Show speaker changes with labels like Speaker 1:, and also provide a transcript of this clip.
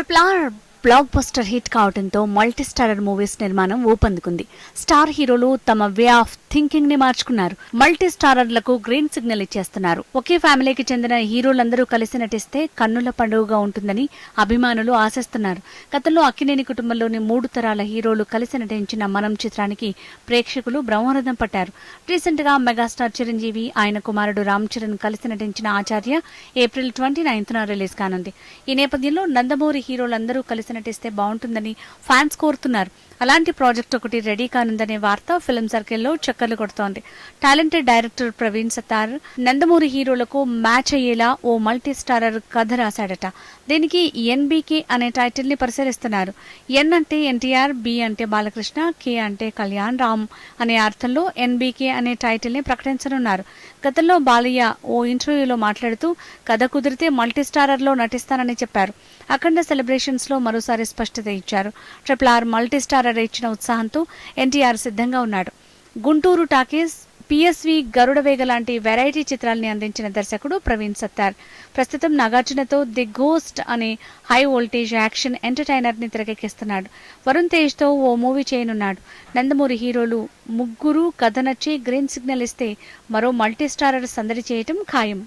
Speaker 1: Triple R blockbuster hit కావడంతో multistarrer movies నిర్మాణం ఊపందుకుంది. స్టార్ హీరోలు తమ వే ఆఫ్ థింకింగ్ని మార్చుకున్నారు. మల్టీస్టారర్లకు గ్రీన్ సిగ్నల్ ఇచ్చేస్తున్నారు. ఒకే ఫ్యామిలీకి చెందిన హీరోలందరూ కలిసి నటిస్తే కన్నుల పండుగగా ఉంటుందని అభిమానులు ఆశిస్తున్నారు. గతంలో అక్కినేని కుటుంబంలోని మూడు తరాల హీరోలు కలిసి నటించిన మనం చిత్రానికి ప్రేక్షకులు బ్రహ్మరథం పట్టారు. రీసెంట్గా మెగాస్టార్ చిరంజీవి ఆయన కుమారుడు రామ్ చరణ్ కలిసి నటించిన ఆచార్య ఏప్రిల్ ట్వంటీ నైన్త్న రిలీజ్ కానుంది. ఈ నేపథ్యంలో నందమూరి హీరోలందరూ కలిసి నటిస్తే బాగుంటుందని ఫ్యాన్స్ కోరుతున్నారు. అలాంటి ప్రాజెక్ట్ ఒకటి రెడీ కానుందనే వార్త ఫిల్మ్ సర్కిల్లో చక్కర్లు కొడుతోంది. టాలెంటెడ్ డైరెక్టర్ ప్రవీణ్ సతార్ నందమూరి హీరోలకు మ్యాచ్ అయ్యేలా ఓ మల్టీ స్టారర్ కథ రాశాడట. దీనికి ఎన్బీకే అనే టైటిల్ని పరిశీలిస్తున్నారు. ఎన్ అంటే ఎన్టీఆర్ బి అంటే బాలకృష్ణ కే అంటే కళ్యాణ్ రామ్ అనే అర్థంలో ఎన్బీకే అనే టైటిల్ని ప్రకటించనున్నారు. గతంలో బాలయ్య ఓ ఇంటర్వ్యూలో మాట్లాడుతూ కథ కుదిరితే మల్టీ స్టారర్లో నటిస్తానని చెప్పారు. అఖండ సెలబ్రేషన్స్లో మరోసారి స్పష్టత ఇచ్చారు. ట్రిపుల్ ఆర్ మల్టీస్టారర్ ఇచ్చిన ఉత్సాహంతో ఎన్టీఆర్ సిద్ధంగా ఉన్నాడు. గుంటూరు టాకీస్ పిఎస్వి గరుడవేగ లాంటి వెరైటీ చిత్రాల్ని అందించిన దర్శకుడు ప్రవీణ్ సత్తార్. ప్రస్తుతం నాగార్జునతో ది గోస్ట్ అనే హై వోల్టేజ్ యాక్షన్ ఎంటర్టైనర్ని తెరకెక్కిస్తున్నాడు. వరుణ్ తేజ్తో ఓ మూవీ చేయనున్నాడు. నందమూరి హీరోలు ముగ్గురు కథ నచ్చి గ్రీన్ సిగ్నల్ ఇస్తే మరో మల్టీస్టారర్ సందడి చేయటం ఖాయం.